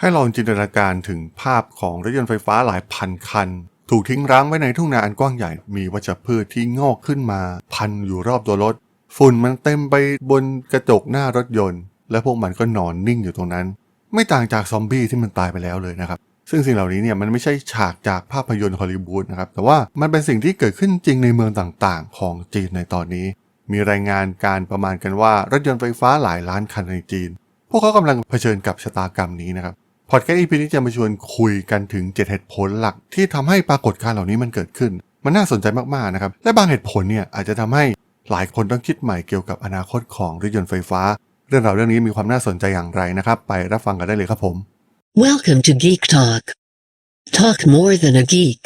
ให้ลองจินตนาการถึงภาพของรถยนต์ไฟฟ้าหลายพันคัน ถูกทิ้งร้างไว้ในทุ่งนาอันกว้างใหญ่ มีวัชพืชที่งอกขึ้นมา พันอยู่รอบตัวรถ ฝุ่นมันเต็มไปบนกระจกหน้ารถยนต์ และพวกมันก็นอนนิ่งอยู่ตรงนั้น ไม่ต่างจากซอมบี้ที่มันตายไปแล้วเลยนะครับ ซึ่งสิ่งเหล่านี้เนี่ยมันไม่ใช่ฉากจากภาพยนตร์ฮอลลีวูดนะครับ แต่ว่ามันเป็นสิ่งที่เกิดขึ้นจริงในเมืองต่างๆ ของจีนในตอนนี้ มีรายงานการประมาณกันว่ารถยนต์ไฟฟ้าหลายล้านคันในจีน พวกเขากำลังเผชิญกับชะตากรรมนี้นะครับ พอดแคสต์อีพีนี้จะมาชวนคุยกันถึง 7 เหตุผลหลัก ที่ทำให้ปรากฏการณ์เหล่านี้มันเกิดขึ้น มันน่าสนใจมากๆนะครับ และบางเหตุผลเนี่ยอาจจะทำให้หลายคนต้องคิดใหม่เกี่ยวกับอนาคตของรถยนต์ไฟฟ้า เรื่องราวเรื่องนี้มีความน่าสนใจอย่างไรนะครับ ไปรับฟังกันได้เลยครับผม Welcome to Geek Talk. Talk more than a geek.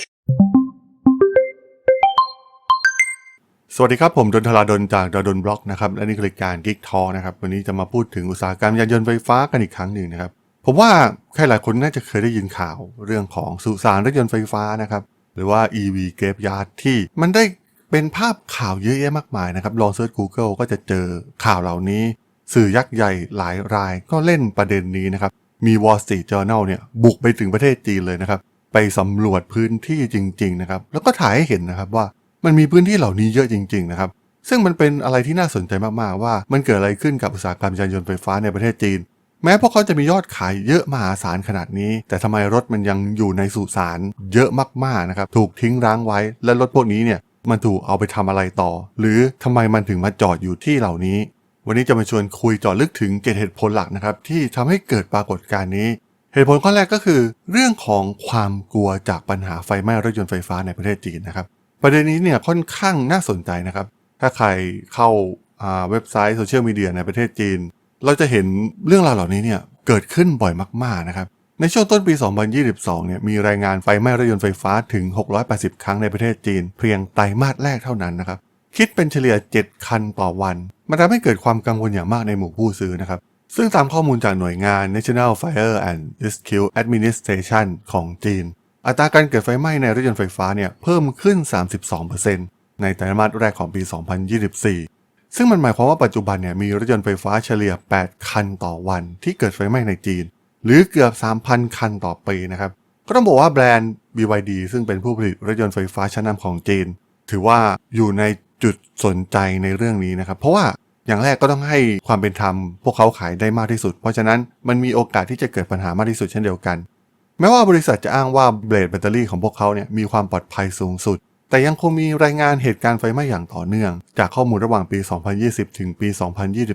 สวัสดีครับ ผมดนทราดนจากดนบล็อกนะครับและนี่คือรายการ Geek Talk นะครับวันนี้จะมาพูดถึงอุตสาหกรรมยานยนต์ไฟฟ้ากันอีกครั้งหนึ่งนะครับ ผมว่าใครหลายคนน่าจะเคยได้ยินข่าวเรื่องของสุสานรถยนต์ไฟฟ้านะครับ หรือว่า EV Graveyard ที่มันได้เป็นภาพข่าวเยอะแยะมากมายนะครับ ลองเซิร์ช Google ก็จะเจอข่าวเหล่านี้ สื่อยักษ์ใหญ่หลายรายก็เล่นประเด็นนี้นะครับ มี Wall Street Journal เนี่ยบุกไปถึงประเทศจีนเลยนะครับ ไปสำรวจพื้นที่จริง ๆ นะครับ แล้วก็ถ่ายให้เห็นนะครับว่ามันมีพื้นที่เหล่านี้เยอะจริง ๆ นะครับ ซึ่งมันเป็นอะไรที่น่าสนใจมากๆว่ามันเกิดอะไรขึ้นกับอุตสาหกรรมยานยนต์ไฟฟ้าในประเทศจีน แม้พวกเขาจะมียอดขายเยอะมหาศาลขนาดนี้ แต่ทำไมรถมันยังอยู่ในสุสานเยอะมากๆนะครับ ถูกทิ้งร้างไว้ และรถพวกนี้เนี่ยมันถูกเอาไปทำอะไรต่อ หรือทำไมมันถึงมาจอดอยู่ที่เหล่านี้ วันนี้จะมาชวนคุยจาะลึกถึงเจ็ดเหตุผลหลักนะครับ ที่ทำให้เกิดปรากฏการณ์นี้ เหตุผลข้อแรกก็คือ เรื่องของความกลัวจากปัญหาไฟไหม้รถยนต์ไฟฟ้าในประเทศจีนนะครับ ประเด็นนี้เนี่ยค่อนข้างน่าสนใจนะครับ ถ้าใครเข้าเว็บไซต์โซเชียลมีเดียในประเทศจีน เราจะเห็นเรื่องราวเหล่านี้เนี่ยเกิดขึ้นบ่อยมากๆนะครับ ในช่วงต้นปี 2022 เนี่ยมีรายงานไฟไหม้รถยนต์ไฟฟ้าถึง 680 ครั้งในประเทศจีน เพียงไตรมาสแรกเท่านั้นนะครับ คิดเป็นเฉลี่ย 7 คันต่อวัน มันทำให้เกิดความกังวลอย่างมากในหมู่ผู้ซื้อนะครับ ซึ่งตามข้อมูลจากหน่วยงาน National Fire and Rescue Administration ของจีน อัตราการเกิดไฟไหม้ในรถยนต์ไฟฟ้าเนี่ยเพิ่มขึ้น 32%ในไตรมาสแรกของปี 2024 ซึ่งมันหมายความว่าปัจจุบันเนี่ยมีรถยนต์ไฟฟ้าเฉลี่ย 8 คันต่อวันที่เกิดไฟไหม้ในจีน หรือเกือบ 3,000 คันต่อปีนะครับ ก็ต้องบอกว่าแบรนด์ BYD ซึ่งเป็นผู้ผลิตรถยนต์ไฟฟ้าชั้นนำของจีน ถือว่าอยู่ในจุดสนใจในเรื่องนี้นะครับ เพราะว่าอย่างแรกก็ต้องให้ความเป็นธรรมพวกเขาขายได้มากที่สุด เพราะฉะนั้นมันมีโอกาสที่จะเกิดปัญหามากที่สุดเช่นเดียวกัน แม้ว่าบริษัทจะอ้างว่าเบลดแบตเตอรี่ของพวกเขาเนี่ยมีความปลอดภัยสูงสุด แต่ยังคงมีรายงานเหตุการณ์ไฟไหม้อย่างต่อเนื่อง จากข้อมูลระหว่างปี 2020 ถึงปี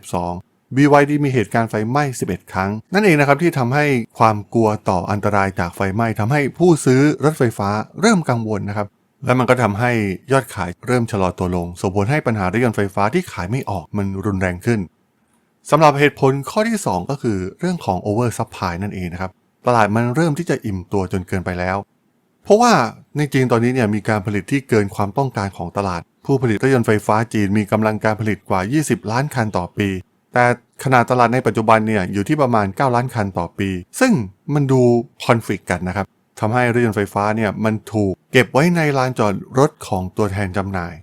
2022 BYD มีเหตุการณ์ไฟไหม้ 11 ครั้ง นั่นเองนะครับที่ทำให้ความกลัวต่ออันตรายจากไฟไหม้ทำให้ผู้ซื้อรถไฟฟ้าเริ่มกังวลนะครับ และมันก็ทำให้ยอดขายเริ่มชะลอตัวลง ส่งผลให้ปัญหารถยนต์ไฟฟ้าที่ขายไม่ออกมันรุนแรงขึ้นสำหรับเหตุผลข้อที่ 2 ก็คือเรื่องของ over supply นั่นเองนะครับ ตลาดมันเริ่มที่จะอิ่มตัวจนเกินไปแล้ว เพราะว่าในจีนตอนนี้เนี่ยมีการผลิตที่เกินความต้องการของตลาด ผู้ผลิตรถยนต์ไฟฟ้าจีนมีกำลังการผลิตกว่า 20 ล้านคันต่อปี แต่ขนาดตลาดในปัจจุบันเนี่ยอยู่ที่ประมาณ 9 ล้านคันต่อปี ซึ่งมันดูคอนฟ lict กันนะครับทำให้รถยนต์ไฟฟ้าเนี่ยมันถูกเก็บไว้ในลานจอดรถของตัวแทนจำหน่าย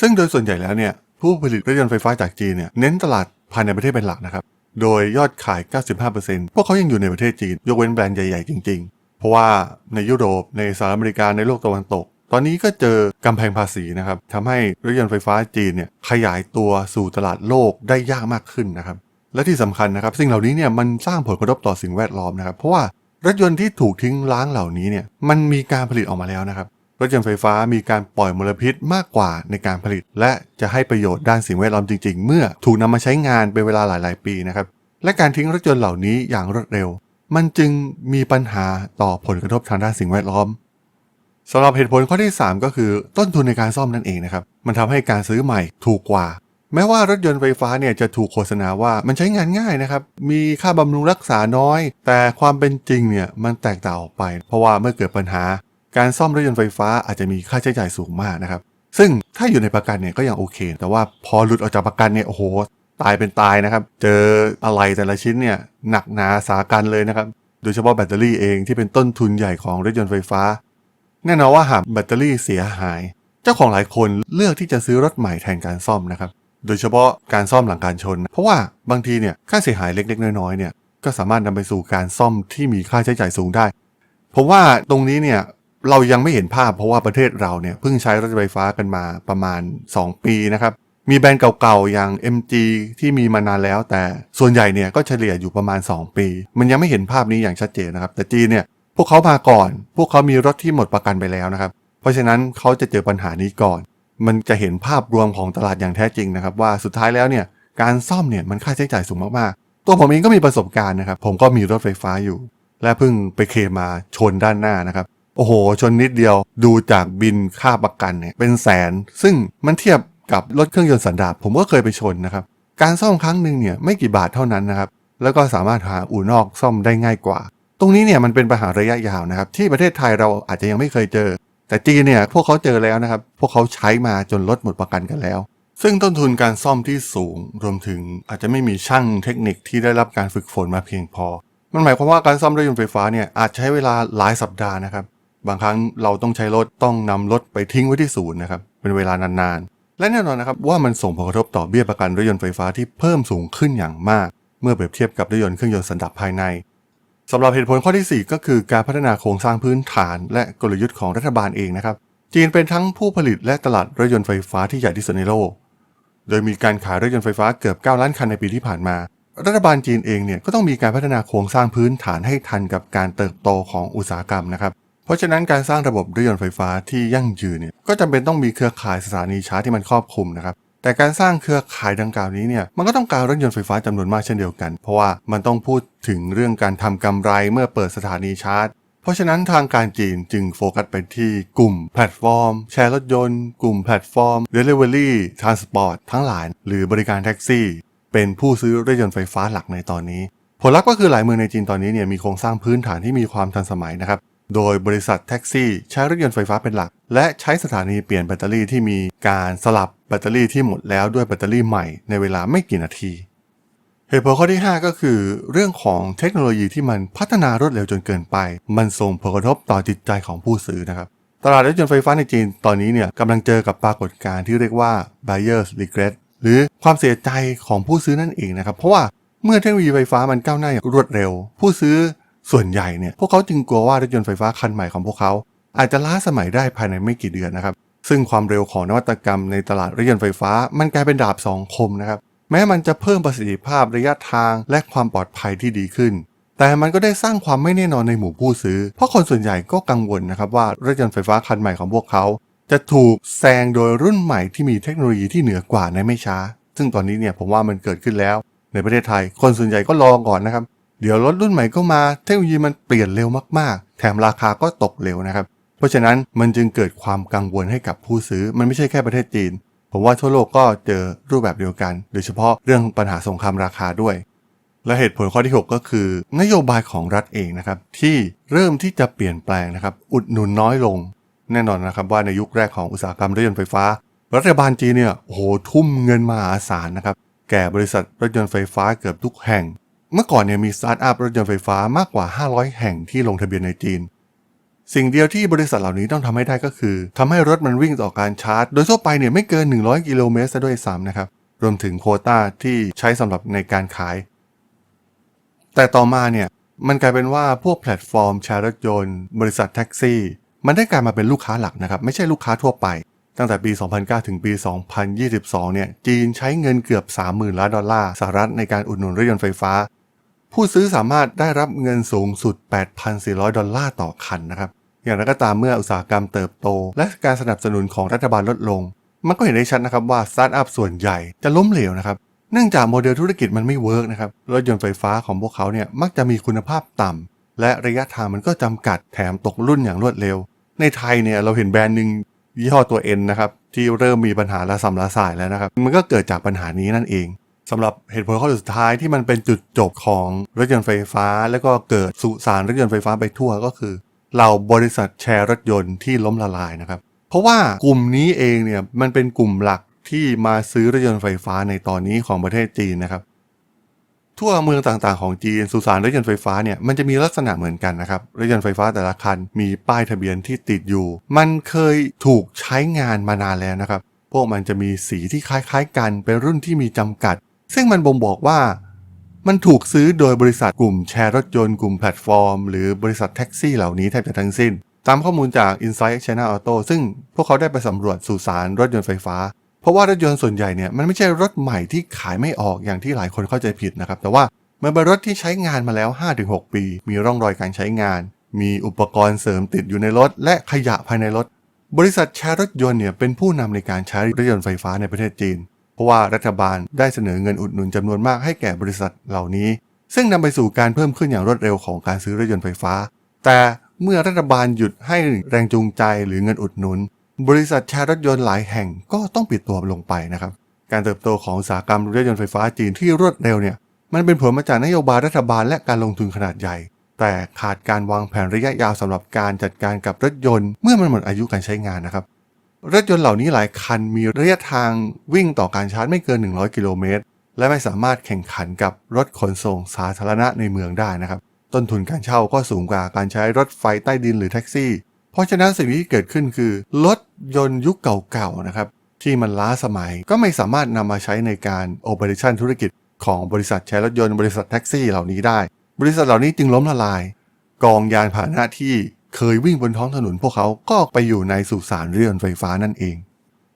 ซึ่งโดยส่วนใหญ่แล้วเนี่ยผู้ผลิตรถยนต์ไฟฟ้าจากจีนเนี่ยเน้นตลาดภายในประเทศเป็นหลักนะครับ โดยยอดขาย 95%พวกเขายังอยู่ในประเทศจีน ยกเว้นแบรนด์ใหญ่ ๆ จริงๆ เพราะว่าในยุโรปในสหรัฐอเมริกาในโลกตะวันตก ตอนนี้ก็เจอกำแพงภาษีนะครับทำให้รถยนต์ไฟฟ้าจีนเนี่ยขยายตัวสู่ตลาดโลกได้ยากมากขึ้นนะครับและที่สำคัญนะครับสิ่งเหล่านี้เนี่ยมันสร้างผลกระทบต่อสิ่งแวดล้อมนะครับเพราะว่ารถยนต์ที่ถูกทิ้งล้างเหล่านี้เนี่ยมันมีการผลิตออกมาแล้วนะครับรถยนต์ไฟฟ้ามีการปล่อยมลพิษมากกว่าในการผลิต และจะให้ประโยชน์ด้านสิ่งแวดล้อมจริง ๆ เมื่อถูกนำมาใช้งานเป็นเวลาหลาย ๆ ปีนะครับและการทิ้งรถยนต์เหล่านี้อย่างรวดเร็ว มันจึงมีปัญหาต่อผลกระทบทางด้านสิ่งแวดล้อมสำหรับเหตุผลข้อที่ 3 ก็คือต้นทุนในการซ่อมนั่นเองนะครับ มันทำให้การซื้อใหม่ถูกกว่า แม้ว่ารถยนต์ไฟฟ้าเนี่ยจะถูกโฆษณาว่ามันใช้งานง่ายนะครับ มีค่าบำรุงรักษาน้อย แต่ความเป็นจริงเนี่ยมันแตกต่างออกไป เพราะว่าเมื่อเกิดปัญหา การซ่อมรถยนต์ไฟฟ้าอาจจะมีค่าใช้จ่ายสูงมากนะครับ ซึ่งถ้าอยู่ในประกันเนี่ยก็ยังโอเค แต่ว่าพอหลุดออกจากประกันเนี่ยโอ้โห ตายเป็นตายนะครับ เจออะไรแต่ละชิ้นเนี่ยหนักหนาสากันเลยนะครับ โดยเฉพาะแบตเตอรี่เองที่เป็นต้นทุนใหญ่ของรถยนต์ไฟฟ้า แน่นอนว่าหากแบตเตอรี่เสียหาย เจ้าของหลายคนเลือกที่จะซื้อรถใหม่แทนการซ่อมนะครับ โดยเฉพาะการซ่อมหลังการชน เพราะว่าบางทีเนี่ยค่าเสียหายเล็กๆ น้อยๆเนี่ยก็สามารถนำไปสู่การซ่อมที่มีค่าใช้จ่ายสูงได้ ผมว่าตรงนี้เนี่ยเรายังไม่เห็นภาพเพราะว่าประเทศเราเนี่ยเพิ่งใช้รถไฟฟ้ากันมาประมาณ 2 ปีนะครับ มีแบรนด์เก่าๆ อย่าง MG ที่มีมานานแล้ว แต่ส่วนใหญ่เนี่ยก็เฉลี่ยอยู่ประมาณ 2 ปี มันยังไม่เห็นภาพนี้อย่างชัดเจนนะครับ แต่จีนเนี่ยพวกเขามาก่อน พวกเขามีรถที่หมดประกันไปแล้วนะครับ เพราะฉะนั้นเขาจะเจอปัญหานี้ก่อน มันจะเห็นภาพรวมของตลาดอย่างแท้จริงนะครับ ว่าสุดท้ายแล้วเนี่ยการซ่อมเนี่ยมันค่าใช้จ่ายสูงมากๆ ตัวผมเองก็มีประสบการณ์นะครับ ผมก็มีรถไฟฟ้าอยู่ และเพิ่งไปเคมาชนด้านหน้านะครับโอ้โห ชนนิดเดียวดูจากบินค่าประกันเนี่ยเป็นแสน ซึ่งมันเทียบ กับรถเครื่องยนต์สันดาปผมก็เคยไปชนนะครับ การซ่อมครั้งหนึ่งเนี่ยไม่กี่บาทเท่านั้นนะครับ แล้วก็สามารถหาอู่นอกซ่อมได้ง่ายกว่า ตรงนี้เนี่ยมันเป็นปัญหาระยะยาวนะครับ ที่ประเทศไทยเราอาจจะยังไม่เคยเจอ แต่จีนเนี่ยพวกเขาเจอแล้วนะครับ พวกเขาใช้มาจนรถหมดประกันกันแล้ว ซึ่งต้นทุนการซ่อมที่สูง รวมถึงอาจจะไม่มีช่างเทคนิคที่ได้รับการฝึกฝนมาเพียงพอ มันหมายความว่าการซ่อมรถยนต์ไฟฟ้าเนี่ยอาจใช้เวลาหลายสัปดาห์นะครับ บางครั้งเราต้องใช้รถต้องนำรถไปทิ้งไว้ที่ศูนย์นะครับ เป็นเวลานานๆ และแน่นอนนะครับว่ามันส่งผลกระทบต่อเบี้ยประกันรถยนต์ไฟฟ้าที่เพิ่มสูงขึ้นอย่างมาก เมื่อเปรียบเทียบกับรถยนต์เครื่องยนต์สันดาปภายในสำหรับเหตุผลข้อที่ 4 ก็คือการพัฒนาโครงสร้างพื้นฐาน และกลยุทธ์ของรัฐบาลเองนะครับ จีนเป็นทั้งผู้ผลิตและตลาดรถยนต์ไฟฟ้าที่ใหญ่ที่สุดในโลก โดยมีการขายรถยนต์ไฟฟ้าเกือบ 9 ล้านคันในปีที่ผ่านมา รัฐบาลจีนเองเนี่ยก็ต้องมีการพัฒนาโครงสร้างพื้นฐานให้ทันกับการเติบโตของอุตสาหกรรมนะครับ เพราะฉะนั้นการสร้างระบบรถยนต์ไฟฟ้าที่ยั่งยืนเนี่ยก็จำเป็นต้องมีเครือข่ายสถานีชาร์จที่มันครอบคลุมนะครับแต่การสร้างเครือข่ายดังกล่าวนี้เนี่ยมันก็ต้องการรถยนต์ไฟฟ้าจำนวนมากเช่นเดียวกัน เพราะว่ามันต้องพูดถึงเรื่องการทำกำไรเมื่อเปิดสถานีชาร์จ เพราะฉะนั้นทางการจีนจึงโฟกัสไปที่กลุ่มแพลตฟอร์ม แชร์รถยนต์ กลุ่มแพลตฟอร์ม Delivery Transport ทั้งหลาย หรือบริการแท็กซี่ เป็นผู้ซื้อรถยนต์ไฟฟ้าหลักในตอนนี้ ผลลัพธ์ก็คือหลายเมืองในจีนตอนนี้เนี่ยมีโครงสร้างพื้นฐานที่มีความทันสมัยนะครับ โดยบริษัทแท็กซี่ใช้รถยนต์ไฟฟ้าเป็นหลัก และใช้สถานีเปลี่ยนแบตเตอรี่ที่มีการสลับแบตเตอรี่ที่หมดแล้วด้วยแบตเตอรี่ใหม่ในเวลาไม่กี่นาที เหตุผลข้อที่ 5 ก็คือ เรื่องของเทคโนโลยีที่มันพัฒนารวดเร็วจนเกินไป มันส่งผลกระทบต่อจิตใจของผู้ซื้อนะครับตลาดรถยนต์ไฟฟ้าในจีนตอนนี้เนี่ยกำลังเจอกับปรากฏการณ์ที่เรียกว่า buyer's regret หรือความเสียใจของผู้ซื้อนั่นเองนะครับ เพราะว่าเมื่อเทคโนโลยีไฟฟ้ามันก้าวหน้าอย่างรวดเร็ว ผู้ซื้อ ส่วนใหญ่เนี่ยพวกเขาจึงกลัวว่ารถยนต์ไฟฟ้าคันใหม่ของพวกเขา อาจจะล้าสมัยได้ภายในไม่กี่เดือนนะครับ ซึ่งความเร็วของนวัตกรรมในตลาดรถยนต์ไฟฟ้า มันกลายเป็นดาบสองคมนะครับแม้มันจะเพิ่มประสิทธิภาพระยะทางและความปลอดภัยที่ดีขึ้น แต่มันก็ได้สร้างความไม่แน่นอนในหมู่ผู้ซื้อ เพราะคนส่วนใหญ่ก็กังวลนะครับว่ารถยนต์ไฟฟ้าคันใหม่ของพวกเขา จะถูกแซงโดยรุ่นใหม่ที่มีเทคโนโลยีที่เหนือกว่าในไม่ช้า ซึ่งตอนนี้เนี่ยผมว่ามันเกิดขึ้นแล้ว ในประเทศไทย คนส่วนใหญ่ก็รอก่อนนะครับ เดี๋ยวรถรุ่นใหม่ก็มาเทคโนโลยีมันเปลี่ยนเร็วมากๆ แถมราคาก็ตกเร็วนะครับ เพราะฉะนั้นมันจึงเกิดความกังวลให้กับผู้ซื้อ มันไม่ใช่แค่ประเทศจีน ผมว่าทั่วโลกก็เจอรูปแบบเดียวกัน โดยเฉพาะเรื่องปัญหาสงครามราคาด้วย และเหตุผลข้อที่ 6 ก็คือ นโยบายของรัฐเองนะครับที่เริ่มที่จะเปลี่ยนแปลงนะครับอุดหนุนน้อยลง แน่นอนนะครับว่าในยุคแรกของอุตสาหกรรมรถยนต์ไฟฟ้า รัฐบาลจีนเนี่ยโอ้โหทุ่มเงินมหาศาลนะครับแก่บริษัทรถยนต์ไฟฟ้าเกือบทุกแห่ง เมื่อก่อนเนี่ยมีสตาร์ทอัพรถยนต์ไฟฟ้ามากกว่า 500 แห่งที่ลงทะเบียนในจีน สิ่งเดียวที่บริษัทเหล่านี้ต้องทำให้ได้ก็คือทำให้รถมันวิ่งต่อการชาร์จ โดยทั่วไปเนี่ยไม่เกิน 100 กิโลเมตรซะด้วยซ้ำนะครับ รวมถึงโควต้าที่ใช้สำหรับในการขาย แต่ต่อมาเนี่ยมันกลายเป็นว่าพวกแพลตฟอร์มแชร์รถยนต์ บริษัทแท็กซี่ มันได้กลายมาเป็นลูกค้าหลักนะครับ ไม่ใช่ลูกค้าทั่วไป ตั้งแต่ปี 2009 ถึงปี 2022 เนี่ยจีนใช้เงินเกือบ 30,000 ล้านดอลลาร์สหรัฐในการอุดหนุนรถยนต์ไฟฟ้า ผู้ซื้อสามารถได้รับเงินสูงสุด 8,400 ดอลลาร์ต่อคันนะครับอย่างไรก็ตามเมื่ออุตสาหกรรมเติบโต และการสนับสนุนของรัฐบาลลดลง มันก็เห็นได้ชัดนะครับว่าสตาร์ทอัพส่วนใหญ่จะล้มเหลวนะครับเนื่องจากโมเดลธุรกิจมันไม่เวิร์กนะครับรถยนต์ไฟฟ้าของพวกเขาเนี่ยมักจะมีคุณภาพต่ำและระยะทางมันก็จำกัดแถมตกรุ่นอย่างรวดเร็ว ในไทยเนี่ยเราเห็นแบรนด์หนึ่งยี่ห้อตัวเอ็นนะครับที่เริ่มมีปัญหาละสัมละสายแล้วนะครับมันก็เกิดจากปัญหานี้นั่นเอง สำหรับเหตุผลข้อสุดท้ายที่มันเป็นจุดจบของรถยนต์ไฟฟ้า แล้วก็เกิดสุสานรถยนต์ไฟฟ้าไปทั่วก็คือเหล่าบริษัทแชร์รถยนต์ที่ล้มละลายนะครับ เพราะว่ากลุ่มนี้เองเนี่ยมันเป็นกลุ่มหลักที่มาซื้อรถยนต์ไฟฟ้าในตอนนี้ของประเทศจีนนะครับ ทั่วเมืองต่างๆของจีนสุสานรถยนต์ไฟฟ้าเนี่ยมันจะมีลักษณะเหมือนกันนะครับรถยนต์ไฟฟ้าแต่ละคันมีป้ายทะเบียนที่ติดอยู่ มันเคยถูกใช้งานมานานแล้วนะครับ พวกมันจะมีสีที่คล้ายๆกันเป็นรุ่นที่มีจำกัด ซึ่งมันบ่งบอกว่า มันถูกซื้อโดยบริษัทกลุ่มแชร์รถยนต์กลุ่มแพลตฟอร์ม หรือบริษัทแท็กซี่เหล่านี้แทบจะทั้งสิ้น ตามข้อมูลจาก Insight China Auto ซึ่งพวกเขาได้ไปสำรวจสู่สารรถยนต์ไฟฟ้า เพราะว่ารถยนต์ส่วนใหญ่เนี่ยมันไม่ใช่รถใหม่ที่ขายไม่ออกอย่างที่หลายคนเข้าใจผิดนะครับแต่ว่ามันเป็นรถที่ใช้งานมาแล้ว 5-6 ปี มีร่องรอยการใช้งาน มีอุปกรณ์เสริมติดอยู่ในรถ และขยะภายในรถ บริษัทแชร์รถยนต์เนี่ยเป็นผู้นำในการใช้รถยนต์ไฟฟ้าในประเทศจีน เพราะว่ารัฐบาลได้เสนอเงินอุดหนุนจำนวนมากให้แก่บริษัทเหล่านี้ ซึ่งนำไปสู่การเพิ่มขึ้นอย่างรวดเร็วของการซื้อรถยนต์ไฟฟ้า แต่เมื่อรัฐบาลหยุดให้แรงจูงใจหรือเงินอุดหนุน บริษัทแชร์รถยนต์หลายแห่งก็ต้องปิดตัวลงไปนะครับการเติบโตของอุตสาหกรรมรถยนต์ไฟฟ้าจีนที่รวดเร็วเนี่ยมันเป็นผลมาจากนโยบายรัฐบาลและการลงทุนขนาดใหญ่ แต่ขาดการวางแผนระยะยาวสำหรับการจัดการกับรถยนต์ เมื่อมันหมดอายุการใช้งานนะครับ รถยนต์เหล่านี้หลายคันมีระยะทางวิ่งต่อการชาร์จไม่เกิน 100 กิโลเมตร และไม่สามารถแข่งขันกับรถขนส่งสาธารณะในเมืองได้นะครับ ต้นทุนการเช่าก็สูงกว่าการใช้รถไฟใต้ดินหรือแท็กซี่ เพราะฉะนั้นสิ่งที่เกิดขึ้นคือ รถยนต์ยุคเก่าๆนะครับที่มันล้าสมัยก็ไม่สามารถนำมาใช้ในการโอเปอเรชันธุรกิจของบริษัทแชร์รถยนต์บริษัทแท็กซี่เหล่านี้ได้ บริษัทเหล่านี้จึงล้มละลาย กองยานพาหนะที่ เคยวิ่งบนท้องถนนพวกเขาก็ไปอยู่ในสุสานรถยนต์ไฟฟ้านั่นเอง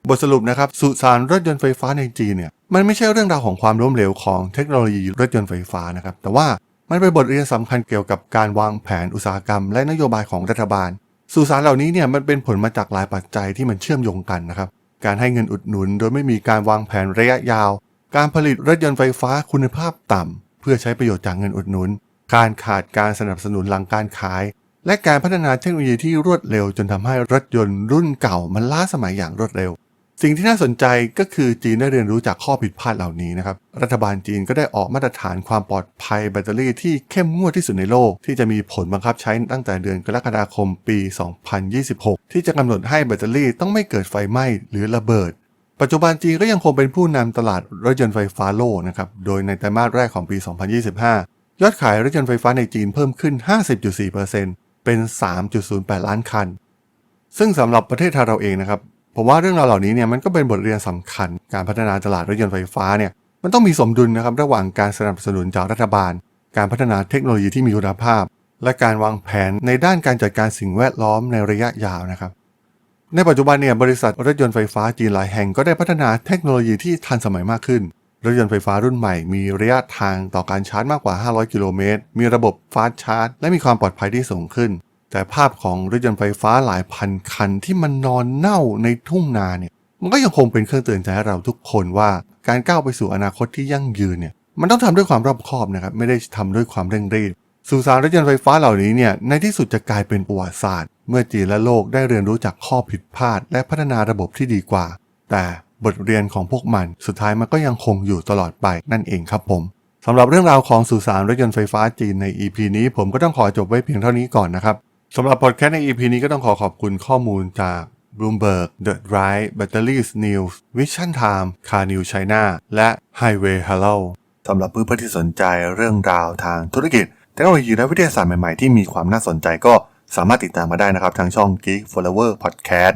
บทสรุปนะครับสุสานรถยนต์ไฟฟ้าในจีนเนี่ยมันไม่ใช่เรื่องราวของความล้มเหลวของเทคโนโลยีรถยนต์ไฟฟ้านะครับ แต่ว่ามันเป็นบทเรียนสำคัญเกี่ยวกับการวางแผนอุตสาหกรรม และนโยบายของรัฐบาล สุสานเหล่านี้เนี่ยมันเป็นผลมาจากหลายปัจจัยที่มันเชื่อมโยงกันนะครับ การให้เงินอุดหนุน โดยไม่มีการวางแผนระยะยาว การผลิตรถยนต์ไฟฟ้าคุณภาพต่ำเพื่อใช้ประโยชน์จากเงินอุดหนุน การขาดการสนับสนุนหลังการขาย และการพัฒนาเทคโนโลยีที่รวดเร็วจนทำให้รถยนต์รุ่นเก่ามันล้าสมัยอย่างรวดเร็ว สิ่งที่น่าสนใจก็คือจีนได้เรียนรู้จากข้อผิดพลาดเหล่านี้นะครับ รัฐบาลจีนก็ได้ออกมาตรฐานความปลอดภัยแบตเตอรี่ที่เข้มงวดที่สุดในโลก ที่จะมีผลบังคับใช้ตั้งแต่เดือนกรกฎาคมปี 2026 ที่จะกำหนดให้แบตเตอรี่ต้องไม่เกิดไฟไหม้หรือระเบิดปัจจุบันจีนก็ยังคงเป็นผู้นำตลาดรถยนต์ไฟฟ้าโลกนะครับ โดยในไตรมาสแรกของปี 2025 ยอดขายรถยนต์ไฟฟ้าในจีนเพิ่มขึ้น 50.4%เเป็น 3.08 ล้านคัน ซึ่งสำหรับประเทศไทยเราเองนะครับผมว่าเรื่องราวเหล่านี้เนี่ยมันก็เป็นบทเรียนสำคัญ การพัฒนาตลาดรถยนต์ไฟฟ้าเนี่ยมันต้องมีสมดุลนะครับระหว่างการสนับสนุนจากรัฐบาล การพัฒนาเทคโนโลยีที่มีคุณภาพ และการวางแผนในด้านการจัดการสิ่งแวดล้อมในระยะยาวนะครับ ในปัจจุบันเนี่ยบริษัทรถยนต์ไฟฟ้าจีนหลายแห่งก็ได้พัฒนาเทคโนโลยีที่ทันสมัยมากขึ้น รถยนต์ไฟฟ้ารุ่นใหม่มีระยะทางต่อการชาร์จมากกว่า 500 กิโลเมตร มีระบบฟาสชาร์จ และมีความปลอดภัยที่สูงขึ้น แต่ภาพของรถยนต์ไฟฟ้าหลายพันคันที่มันนอนเน่าในทุ่งนาเนี่ย มันก็ยังคงเป็นเครื่องเตือนใจให้เราทุกคนว่าการก้าวไปสู่อนาคตที่ยั่งยืนเนี่ย มันต้องทำด้วยความรอบคอบนะครับ ไม่ได้ทำด้วยความเร่งรีบ สุสานรถยนต์ไฟฟ้าเหล่านี้เนี่ย ในที่สุดจะกลายเป็นประวัติศาสตร์ เมื่อจีนและโลกได้เรียนรู้จากข้อผิดพลาด และพัฒนาระบบที่ดีกว่า แต่ บทเรียนของพวกมัน สุดท้ายมันก็ยังคงอยู่ตลอดไปนั่นเองครับผมสำหรับเรื่องราวของสุสานรถยนต์ไฟฟ้าจีนใน EP นี้ ผมก็ต้องขอจบไว้เพียงเท่านี้ก่อนนะครับสำหรับพอดแคสต์ใน EP นี้ก็ต้องขอขอบคุณข้อมูลจาก Bloomberg, The Drive, Batteries News, Vision Time, Car News China และ Highway Hello สำหรับเพื่อนๆที่สนใจเรื่องราวทางธุรกิจเทคโนโลยีและวิทยาศาสตร์ใหม่ๆ ที่มีความน่าสนใจก็สามารถติดตามมาได้นะครับทางช่อง Geek Flower Podcast